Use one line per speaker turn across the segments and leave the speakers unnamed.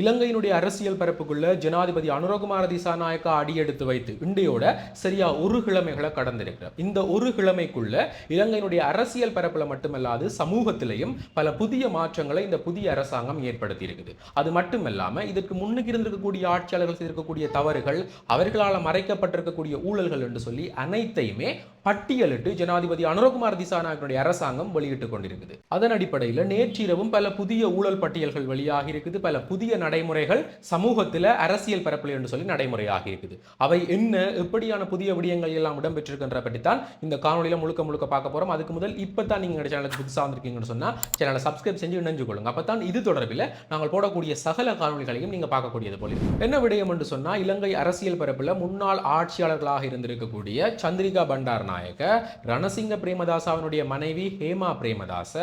இலங்கையினுடைய அரசியல் பரப்புக்குள்ள ஜனாதிபதி அனுரகுமார திசாநாயக்கா அடியெடுத்து வைத்து இன்றையோட சரியா ஒரு கிழமைகளை கடந்திருக்கிறார். இந்த ஒரு கிழமைக்குள்ள இலங்கையினுடைய அரசியல் பரப்புல மட்டுமல்லாது சமூகத்திலையும் பல புதிய மாற்றங்களை இந்த புதிய அரசாங்கம் ஏற்படுத்தி இருக்குது அது மட்டுமல்லாம இதற்கு முன்னுக்கு இருந்திருக்கக்கூடிய ஆட்சியாளர்கள் செய்திருக்கக்கூடிய தவறுகள் அவர்களால் மறைக்கப்பட்டிருக்கக்கூடிய ஊழல்கள் என்று சொல்லி அனைத்தையுமே பட்டியலிட்டு ஜனாதிபதி அனுரகுமார் திசாநாயகனுடைய அரசாங்கம் வெளியிட்டுக் கொண்டிருக்குது. அதன் அடிப்படையில் நேற்றிரவும் பல புதிய ஊழல் பட்டியல்கள் வெளியாகி இருக்குது பல புதிய நடைமுறைகள் சமூகத்தில் அரசியல் பரப்பில் என்று சொல்லி நடைமுறையாக இருக்குது. அவை என்ன எப்படியான புதிய விடயங்கள் எல்லாம் இடம்பெற்றிருக்கின்ற பற்றி தான் இந்த காணொலியில் முழுக்க முழுக்க பார்க்க போகிறோம் அதுக்கு முதல் இப்போ தான் நீங்கள் எங்கள் சேனலுக்கு புதுசாக வந்திருக்கீங்கன்னு சொன்னால் சேனலை சப்ஸ்கிரைப் செஞ்சு இணைஞ்சு கொள்ளுங்க. அப்போ தான் இது தொடர்பில் நாங்கள் போடக்கூடிய சகல காணொலிகளையும் நீங்கள் பார்க்கக்கூடியது போல என்ன விடயம் என்று சொன்னால் இலங்கை அரசியல் பரப்பில் முன்னாள் ஆட்சியாளர்களாக இருந்திருக்கக்கூடிய சந்திரிகா பண்டார் நாயக்க ரணசிங்க பிரேமதாசாவினுடைய மனைவி ஹேமா பிரேமதாச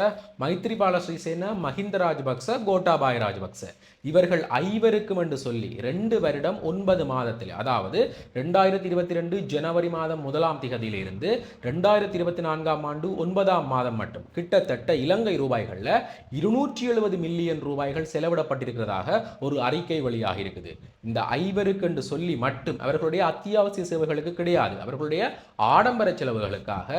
மைத்ரிபால ஸ்ரீசேன மஹிந்த ராஜபக்ச கோட்டாபாய ராஜபக்ச. இவர்கள் ஐவருக்கும் என்று சொல்லி ரெண்டு வருடம் ஒன்பது மாதத்தில் அதாவது ரெண்டாயிரத்தி இருபத்தி ரெண்டு ஜனவரி மாதம் முதலாம் திகதியிலிருந்து ரெண்டாயிரத்தி இருபத்தி நான்காம் ஆண்டு ஒன்பதாம் மாதம் மட்டும் கிட்டத்தட்ட இலங்கை ரூபாய்களில் இருநூற்றி எழுபது மில்லியன் ரூபாய்கள் செலவிடப்பட்டிருக்கிறதாக ஒரு அறிக்கை வழியாக இருக்குது. இந்த ஐவருக்கு என்று சொல்லி மட்டும் அவர்களுடைய அத்தியாவசிய சேவைகளுக்கு கிடையாது. அவர்களுடைய ஆடம்பர செலவுகளுக்காக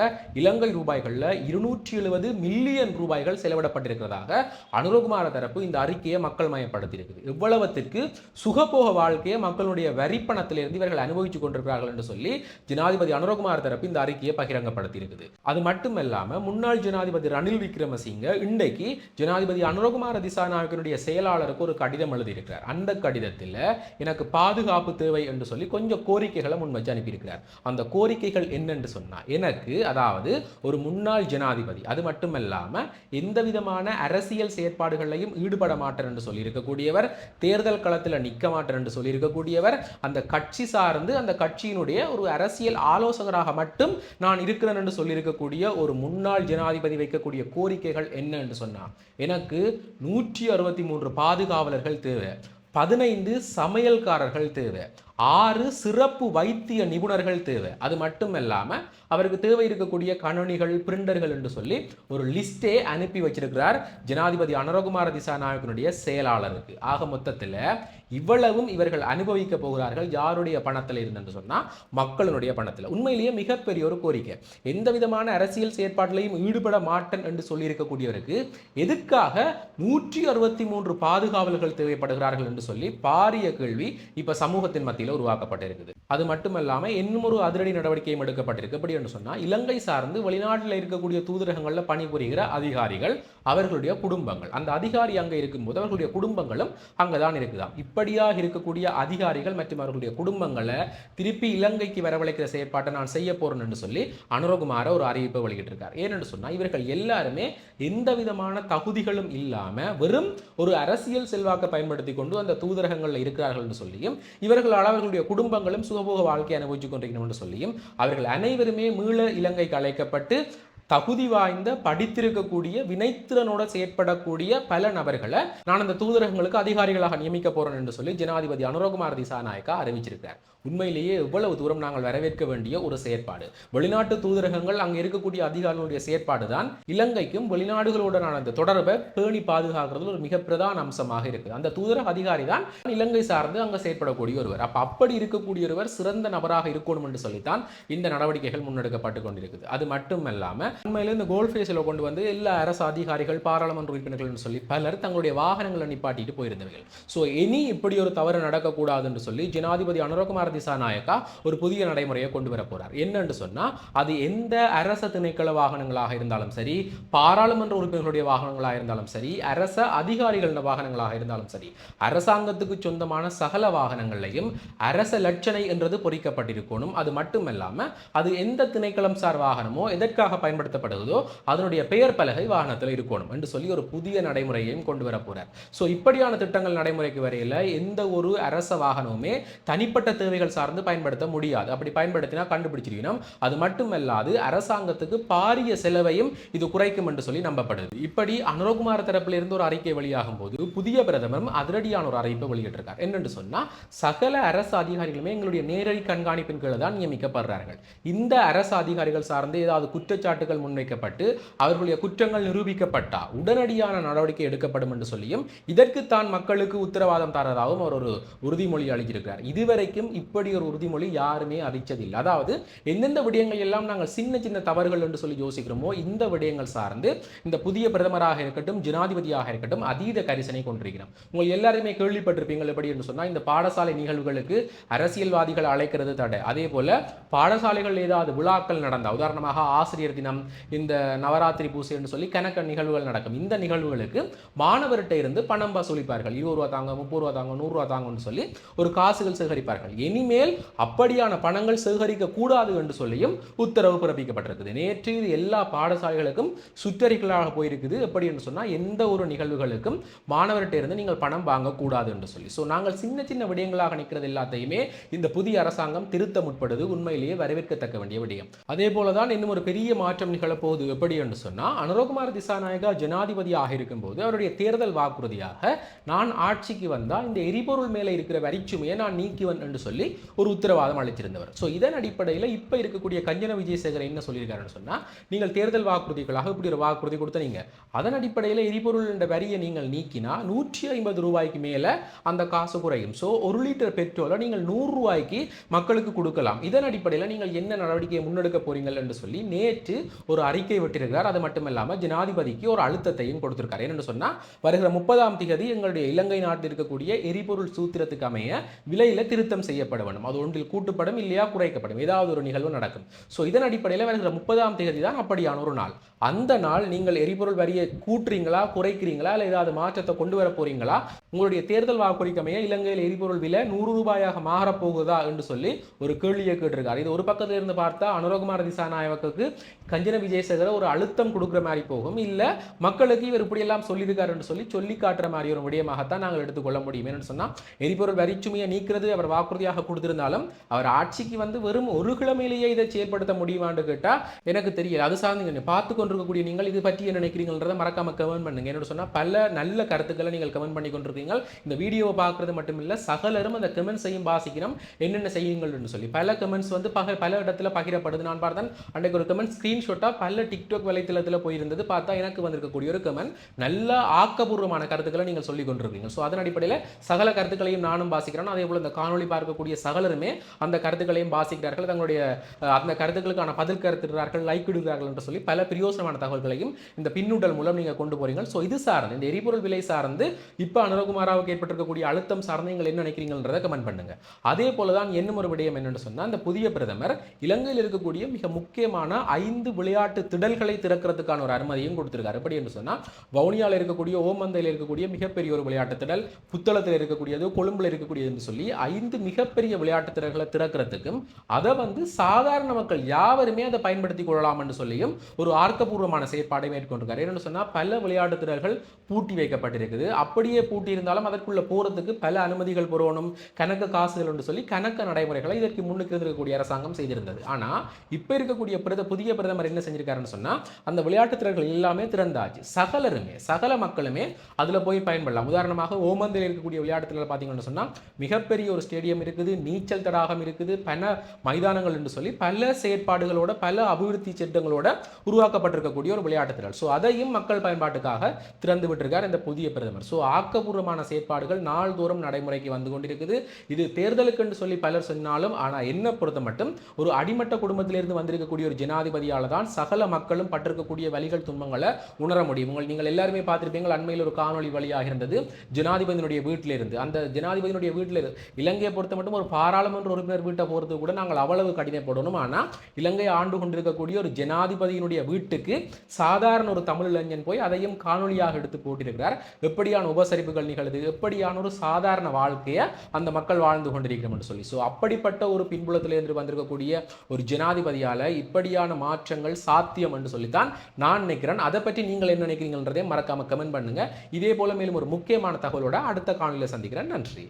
இலங்கை ரூபாய்களில் இருநூற்றி எழுபது மில்லியன் ரூபாய்கள் செலவிடப்பட்டிருக்கிறதாக அனுரகுமார தரப்பு இந்த அறிக்கையை மக்கள் மயப்படுத்தியிருக்குது. எவ்வளவத்திற்கு சுகபோக வாழ்க்கையை மக்களுடைய வரிப்பணத்திலிருந்து இவர்கள் அனுபவித்துக் கொண்டிருக்கிறார்கள் என்று சொல்லி ஜனாதிபதி அனுரகுமார் தரப்பு இந்த அறிக்கையை பகிரங்கப்படுத்தியிருக்குது. அது மட்டுமல்லாமல் முன்னாள் ஜனாதிபதி ரணில் விக்ரமசிங்க இன்றைக்கு ஜனாதிபதி அனுரகுமார் திசாநாயகனுடைய செயலாளருக்கு ஒரு கடிதம் எழுதியிருக்கிறார். அந்த கடிதத்தில் எனக்கு பாதுகாப்பு தேவை என்று சொல்லி கொஞ்சம் கோரிக்கைகளை முன் வச்சு அனுப்பியிருக்கிறார். அந்த கோரிக்கைகள் என்னென்று சொன்னால் எனக்கு அதாவது ஒரு முன்னாள் ஜனாதிபதி அது மட்டுமல்லாமல் எந்த விதமான அரசியல் செயற்பாடுகளையும் ஈடுபட மாட்டேன் என்று சொல்லி இருக்கக்கூடியவர் தேர்தல் களத்தில் நிற்க மாட்டேன் என்று சொல்லி இருக்கக்கூடியவர் அந்த கட்சி சார்ந்து அந்த கட்சியினுடைய ஒரு அரசியல் ஆலோசகராக மட்டும் நான் இருக்கிறேன் என்று சொல்லியிருக்கக்கூடிய ஒரு முன்னாள் ஜனாதிபதி வைக்கக்கூடிய கோரிக்கைகள் என்ன என்று சொன்னான் எனக்கு நூற்றி அறுபத்தி மூன்று பாதுகாவலர்கள் தேவை பதினைந்து சமையல்காரர்கள் தேவை ஆறு சிறப்பு வைத்திய நிபுணர்கள் தேவை. அது மட்டும் இல்லாமல் அவருக்கு தேவை இருக்கக்கூடிய கணனிகள் பிரிண்டர்கள் என்று சொல்லி ஒரு லிஸ்டே அனுப்பி வச்சிருக்கிறார் ஜனாதிபதி அனுரகுமார திசாநாயகனுடைய செயலாளருக்கு. ஆக மொத்தத்தில் இவ்வளவும் இவர்கள் அனுபவிக்க போகிறார்கள் யாருடைய பணத்தில் இருந்து சொன்னா மக்களுடைய பணத்தில். உண்மையிலேயே மிகப்பெரிய ஒரு கோரிக்கை. எந்த விதமான அரசியல் செயற்பாட்டிலையும் ஈடுபட மாட்டேன் என்று சொல்லியிருக்கக்கூடியவருக்கு எதுக்காக நூற்றி அறுபத்தி மூன்று பாதுகாவல்கள் தேவைப்படுகிறார்கள் என்று சொல்லி பாரிய கேள்வி இப்ப சமூகத்தின் மத்தியில் உருவாக்கப்பட்டிருக்குது. அது மட்டுமல்லாமல் இன்னும் ஒரு அதிரடி நடவடிக்கையும் எடுக்கப்பட்டிருக்கு. எப்படி என்று சொன்னால் இலங்கை சார்ந்து வெளிநாட்டில் இருக்கக்கூடிய தூதரகங்களில் பணிபுரிகிற அதிகாரிகள் அவர்களுடைய குடும்பங்கள். அந்த அதிகாரி அங்கே இருக்கும்போது அவர்களுடைய குடும்பங்களும் அங்கே தான் இருக்குதாம். இப்படியாக இருக்கக்கூடிய அதிகாரிகள் மற்றும் அவர்களுடைய குடும்பங்களை திருப்பி இலங்கைக்கு வரவழைக்கிற செயற்பாட்டை நான் செய்ய போறேன் என்று சொல்லி அனுரகுமார ஒரு அறிவிப்பை வெளியிட்டிருக்கார். ஏனென்று சொன்னால் இவர்கள் எல்லாருமே எந்த விதமான தகுதிகளும் இல்லாமல் வெறும் ஒரு அரசியல் செல்வாக்கை பயன்படுத்தி கொண்டு அந்த தூதரகங்களில் இருக்கிறார்கள் என்று சொல்லியும் இவர்களால் அவர்களுடைய குடும்பங்களும் சுகபோக வாழ்க்கை அனுபவித்துக் கொண்டிருக்கணும் என்று சொல்லியும் அவர்கள் அனைவருமே மீள இலங்கைக்கு அழைக்கப்பட்டு தகுதி வாய்ந்த படித்திருக்கக்கூடிய வினைத்திறனோட செயற்படக்கூடிய பல நபர்களை நான் அந்த தூதரகங்களுக்கு அதிகாரிகளாக நியமிக்க போறேன் என்று சொல்லி ஜனாதிபதி அனுரகுமார் திசாநாயக்கா அறிவிச்சிருக்கிறார். உண்மையிலேயே எவ்வளவு தூரம் நாங்கள் வரவேற்க வேண்டிய ஒரு செயற்பாடு. வெளிநாட்டு தூதரகங்கள் அங்கே இருக்கக்கூடிய அதிகாரிகளுடைய செயற்பாடு தான் இலங்கைக்கும் வெளிநாடுகளுடனான அந்த தொடர்பை பேணி பாதுகாக்கிறது ஒரு மிக பிரதான அம்சமாக இருக்குது. அந்த தூதரக அதிகாரி தான் இலங்கை சார்ந்து அங்கே செயற்படக்கூடிய ஒருவர். அப்போ அப்படி இருக்கக்கூடிய ஒருவர் சிறந்த நபராக இருக்கணும் என்று சொல்லித்தான் இந்த நடவடிக்கைகள் முன்னெடுக்கப்பட்டு கொண்டிருக்குது. அது மட்டும் இல்லாமல் உண்மையில இந்த கோல் ஃபேஸில் கொண்டு வந்து எல்லா அரசு அதிகாரிகள் பாராளுமன்ற உறுப்பினர்கள் சொல்லி பலர் தங்களுடைய வாகனங்களை நிப்பாட்டிட்டு போயிருந்தவர்கள் ஸோ இனி இப்படி ஒரு தவறு நடக்கக்கூடாது என்று சொல்லி ஜனாதிபதி அனுரகுமார் திசாநாயக்கா ஒரு புதிய நடைமுறையை கொண்டு வர போறார். என்னன்னு சொன்னா அது எந்த அரச திணைக்கள வாகனங்களாக இருந்தாலும் சரி பாராளுமன்ற உறுப்பினர்களுடைய வாகனங்களாக இருந்தாலும் சரி அரச அதிகாரிகளின் வாகனங்களாக இருந்தாலும் சரி அரசாங்கத்துக்கு சொந்தமான சகல வாகனங்களையும் அரச லட்சணை என்றது பொறிக்கப்பட்டிருக்கணும் அது மட்டுமல்லாம அது எந்த திணைக்களம் சார் வாகனமோ எதற்காக பயன்படுத்தப்படுகிறதோ அதனுடைய பெயர் பலகை வாகனத்தில் இருக்கணும் என்று சொல்லி ஒரு புதிய நடைமுறையையும் கொண்டு வர போறார். ஸோ இப்படியான திட்டங்கள் நடைமுறைக்கு வரையில் எந்த ஒரு அரச வாகனமுமே தனிப்பட்ட தேவைகள் துறைகள் சார்ந்து பயன்படுத்த முடியாது. அப்படி பயன்படுத்தினா கண்டுபிடிச்சிருக்கணும். அது மட்டுமல்லாது அரசாங்கத்துக்கு பாரிய செலவையும் இது குறைக்கும் என்று சொல்லி நம்பப்படுது. இப்படி அனுரகுமார் தரப்பில் இருந்து ஒரு அறிக்கை வெளியாகும் போது புதிய பிரதமரும் அதிரடியான ஒரு அறிவிப்பை வெளியிட்டிருக்கார். என்னென்று சொன்னா சகல அரசு அதிகாரிகளுமே எங்களுடைய நேரடி கண்காணிப்பின் கீழே தான் நியமிக்கப்படுறார்கள். இந்த அரசு அதிகாரிகள் சார்ந்து ஏதாவது குற்றச்சாட்டுகள் முன்வைக்கப்பட்டு அவர்களுடைய குற்றங்கள் நிரூபிக்கப்பட்டா உடனடியான நடவடிக்கை எடுக்கப்படும் என்று சொல்லியும் இதற்கு தான் மக்களுக்கு உத்தரவாதம் தரதாகவும் அவர் ஒரு உறுதிமொழி அளித்திருக்கிறார். இதுவரைக்கும் இப்படி ஒரு உறுதிமொழி யாருமே அறிவிச்சதில்லை அதாவது எந்தெந்த விடயங்கள் எல்லாம் நாங்கள் சின்ன சின்ன தவறுகள் என்று சொல்லி யோசிக்கிறோமோ இந்த விடயங்கள் சார்ந்து இந்த புதிய பிரதமராக இருக்கட்டும் ஜனாதிபதியாக இருக்கட்டும் அதீத கரிசனை கொண்டிருக்கிறோம். உங்கள் எல்லாருமே கேள்விப்பட்டிருப்பீங்கள் எப்படி என்று சொன்னால் இந்த பாடசாலை நிகழ்வுகளுக்கு அரசியல்வாதிகள் அழைக்கிறது தடை. அதே போல பாடசாலைகள் ஏதாவது விழாக்கள் நடந்தால் உதாரணமாக ஆசிரியர் தினம் இந்த நவராத்திரி பூசை என்று சொல்லி கணக்க நிகழ்வுகள் நடக்கும். இந்த நிகழ்வுகளுக்கு மாணவர்கிட்ட இருந்து பணம் வசூலிப்பார்கள். இருபது ரூபா தாங்க முப்பது ரூபா தாங்க நூறுரூவா தாங்கன்னு சொல்லி ஒரு காசுகள் சேகரிப்பார்கள். இனிமேல் அப்படியான பணங்கள் சேகரிக்க கூடாது என்று சொல்லியும் உத்தரவு பிறப்பிக்கப்பட்டிருக்குது. நேற்று இது எல்லா பாடசாலைகளுக்கும் சுற்றறிக்கலாக போயிருக்குது. எப்படி என்று சொன்னால் எந்த ஒரு நிகழ்வுகளுக்கும் மாணவர்கிட்ட இருந்து நீங்கள் பணம் வாங்கக்கூடாது என்று சொல்லி. ஸோ நாங்கள் சின்ன சின்ன விடயங்களாக நிற்கிறது எல்லாத்தையுமே இந்த புதிய அரசாங்கம் திருத்த முற்படுது. உண்மையிலேயே வரவேற்கத்தக்க வேண்டிய விடயம். அதே போல தான் இன்னும் ஒரு பெரிய மாற்றம் நிகழப்போகுது. எப்படி என்று சொன்னால் அனுரகுமார் திசாநாயகா ஜனாதிபதியாக இருக்கும்போது அவருடைய தேர்தல் வாக்குறுதியாக நான் ஆட்சிக்கு வந்தால் இந்த எரிபொருள் மேலே இருக்கிற வரிச்சுமையை நான் நீக்குவேன் என்று சொல்லி ஒரு உத்தரவாதம் அளித்திருந்தவர். ஸோ இதன் அடிப்படையில் இப்போ இருக்கக்கூடிய கஞ்சன விஜயசேகர் என்ன சொல்லியிருக்காருன்னு சொன்னால் நீங்கள் தேர்தல் வாக்குறுதிகளாக இப்படி ஒரு வாக்குறுதி கொடுத்தனீங்க. அதன் அடிப்படையில் எரிபொருள் என்ற வரியை நீங்கள் நீக்கினா நூற்றி ஐம்பது ரூபாய்க்கு மேலே அந்த காசு குறையும். ஸோ ஒரு லிட்டர் பெட்ரோலை நீங்கள் நூறு ரூபாய்க்கு மக்களுக்கு கொடுக்கலாம். இதன் அடிப்படையில் நீங்கள் என்ன நடவடிக்கையை முன்னெடுக்க போறீங்கள் என்று சொல்லி நேற்று ஒரு அறிக்கை விட்டிருக்கிறார். அது மட்டும் இல்லாமல் ஜனாதிபதிக்கு ஒரு அழுத்தத்தையும் கொடுத்திருக்கார். என்னென்னு சொன்னால் வருகிற முப்பதாம் திகதி எங்களுடைய இலங்கை நாட்டில் இருக்கக்கூடிய எரிபொருள் சூத்திரத்துக்கு அமைய விலையில் திருத்தம் செய்யப்பட வேண்டும். அது ஒன்றில் கூட்டுப்படும் இல்லையா? குறைக்கப்படும். ஏதாவது ஒரு நிகழ்வு நடக்கும். ஸோ இதன் அடிப்படையில் வருகிற முப்பதாம் தேதி தான் அப்படியான ஒரு நாள். அந்த நாள் நீங்கள் எரிபொருள் வரியை கூட்டுறீங்களா குறைக்கிறீங்களா இல்லை ஏதாவது மாற்றத்தை கொண்டு வர போறீங்களா? உங்களுடைய தேர்தல் வாக்குறிக்கமைய இலங்கையில் எரிபொருள் விலை நூறு ரூபாயாக மாறப் போகுதா என்று சொல்லி ஒரு கேள்வியை கேட்டிருக்காரு. இது ஒரு பக்கத்தில் இருந்து பார்த்தா அனுரகுமார திசாநாயகவுக்கு கஞ்சன விஜயசேகர ஒரு அழுத்தம் கொடுக்குற மாதிரி போகும். இல்லை மக்களுக்கு இவர் இப்படியெல்லாம் சொல்லியிருக்காருன்னு சொல்லி சொல்லி காட்டுற மாதிரி ஒரு விடயமாகத்தான் நாங்கள் எடுத்துக்கொள்ள முடியும். என்னன்னு சொன்னால் எரிபொருள் வரிச்சுமையை நீக்கிறது அவர் வாக்குறுதியாக கொடுத்திருந்தாலும் அவர் ஆட்சிக்கு வந்து வெறும் ஒரு கிழமையிலேயே இதை செயல்படுத்த முடியுமான்னு கேட்டால் எனக்கு தெரியல. அது சார்ந்து நீங்க பார்த்து கொண்டிருக்கக்கூடிய நீங்கள் இது பற்றி என்ன நினைக்கிறீங்கன்றதை மறக்காம கமெண்ட் பண்ணுங்க. என்னோட சொன்னா பல நல்ல கருத்துக்களை நீங்கள் கமெண்ட் பண்ணி கொண்டிருக்கீங்க. இந்த வீடியோவை பார்க்குறது மட்டும் இல்லை சகலரும் அந்த கமெண்ட்ஸையும் வாசிக்கணும் என்னென்ன செய்யுங்கள்னு சொல்லி பல கமெண்ட்ஸ் வந்து பக பல இடத்துல பகிரப்படுது. நான் பார்த்தேன் அன்றைக்கு ஒரு கமெண்ட் ஸ்க்ரீன்ஷாட்டாக பல டிக்டாக் வலைத்தளத்தில் போயிருந்தது. பார்த்தா எனக்கு வந்திருக்கக்கூடிய ஒரு கமெண்ட் நல்ல ஆக்கபூர்வமான கருத்துக்களை நீங்கள் சொல்லி கொண்டிருக்கீங்க. ஸோ அதன் அடிப்படையில் சகல கருத்துக்களையும் நானும் வாசிக்கிறேன். அதே போல் இந்த காணொளி பார்க்கக்கூடிய சகலருமே அந்த கருத்துக்களையும் வாசிக்கிறார்கள் தங்களுடைய அந்த கருத்துக்களுக்கான பதில் கருத்துகிறார்கள் லைக் இடுகிறார்கள் என்று சொல்லி பல பிரயோசனமான தகவல்களையும் இந்த பின்னூட்டல் மூலம் நீங்கள் கொண்டு போறீங்க ஸோ இது சார்ந்து இந்த எரிபொருள் விலை சார்ந்து இப்போ அனுரகுமாராவுக்கு ஏற்பட்டிருக்கக்கூடிய அழுத்தம் சார்ந்து நீங்கள் என்ன நினைக்கிறீங்கன்றதை கமெண்ட் பண்ணுங்க. அதே போல தான் என்ன ஒரு விடயம் என்னென்னு சொன்னால் இந்த புதிய பிரதமர் இலங்கையில் இருக்கக்கூடிய மிக முக்கியமான ஐந்து விளையாட்டு திடல்களை திறக்கிறதுக்கான ஒரு அனுமதியும் கொடுத்திருக்காரு. எப்படி என்று சொன்னால் வவுனியாவில் இருக்கக்கூடிய ஓமந்தையில் இருக்கக்கூடிய மிகப்பெரிய ஒரு விளையாட்டு திடல் புத்தளத்தில் இருக்கக்கூடியது கொழும்பில் இருக்கக்கூடியதுன்னு சொல்லி ஐந்து மிகப்பெரிய விளையாட்டு திடல்களை திறக்கிறதுக்கும் அதை வந்து சாதாரண மக்கள் யாவருமே அதை பயன்படுத்தி கொள்ளலாம் என்று சொல்லியும் ஒரு ஆர்க்கபூர்வமான செயற்பாடை மேற்கொண்டிருக்காரு. என்னன்னு சொன்னால் பல விளையாட்டு திடல்கள் பூட்டி வைக்கப்பட்டிருக்குது. அப்படியே பூட்டி இருந்தாலும் அதற்குள்ள போறதுக்கு பல அனுமதிகள் பெறணும் கணக்கு காசுகள் என்று சொல்லி கணக்கு நடைமுறைகளை இதற்கு முன்னுக்கு இருக்கக்கூடிய அரசாங்கம் செய்திருந்தது. ஆனா இப்ப இருக்கக்கூடிய பிரத புதிய பிரதமர் என்ன செஞ்சிருக்காருன்னு சொன்னா அந்த விளையாட்டு திறன்கள் எல்லாமே திறந்தாச்சு. சகலருமே சகல மக்களுமே அதுல போய் பயன்படலாம். உதாரணமாக ஓமந்தில் இருக்கக்கூடிய விளையாட்டு திறன்கள் பார்த்தீங்கன்னு சொன்னால் மிகப்பெரிய ஒரு ஸ்டேடியம் இருக்குது. நீச்சல் தடாகம் இருக்குது பல மைதானங்கள் என்று சொல்லி பல செயற்பாடுகளோட பல அபிவிருத்தி திட்டங்களோட உருவாக்கப்பட்டிருக்கக்கூடிய ஒரு விளையாட்டு திறல் ஸோ அதையும் மக்கள் பயன்பாட்டுக்காக திறந்து விட்டிருக்கார் இந்த புதிய பிரதமர். ஸோ ஆக்கப்பூர்வமான செயற்பாடுகள் நாள்தோறும் நடைமுறைக்கு வந்து கொண்டிருக்குது. இது தேர்தலுக்கு என்று சொல்லி பலர் சொன்னாலும் ஆனால் என்ன பொறுத்த மட்டும் ஒரு அடிமட்ட குடும்பத்திலிருந்து வந்திருக்கக்கூடிய ஒரு ஜனாதிபதியால் தான் சகல மக்களும் பட்டிருக்கக்கூடிய வழிகள் துன்பங்களை உணர முடியும். உங்கள் நீங்கள் எல்லாருமே பார்த்திருப்பீங்கள் அண்மையில் ஒரு காணொலி வழியாக இருந்தது ஜனாதிபதியினுடைய வீட்டிலிருந்து. அந்த ஜனாதிபதியினுடைய வீட்டில் இலங்கையை பொறுத்த மட்டும் ஒரு பாராளுமன்ற உறுப்பினர் வீட்டை போகிறது கூட நாங்கள் அவ்வளவு கடினப்படணும் ஆனால் இலங்கை ஆண்டு கொண்டிருக்கக்கூடிய ஒரு ஜனாதிபதியினுடைய வீட்டுக்கு சாதாரண ஒரு தமிழ் இளைஞன் போய் அதையும் காணொலியாக எடுத்து போட்டிருக்கிறார். எப்படியான உபசரிப்புகள் நிகழ்து? எப்படியான ஒரு சாதாரண வாழ்க்கையை அந்த மக்கள் வாழ்ந்து கொண்டிருக்கிறோம் என்று சொல்லி. ஸோ அப்படிப்பட்ட ஒரு பின்புலத்திலிருந்து வந்திருக்கக்கூடிய ஒரு ஜனாதிபதியால் இப்படியான மாற்றங்கள் சாத்தியம் என்று சொல்லித்தான் நான் நினைக்கிறேன். அதை பற்றி நீங்கள் என்ன நினைக்கிறீங்கன்றதே மறக்காமல் கமெண்ட் பண்ணுங்கள் இதே போல மேலும் ஒரு முக்கியமான தகவலோட அடுத்த காணொலியில் சந்திக்கிறேன். நன்றி.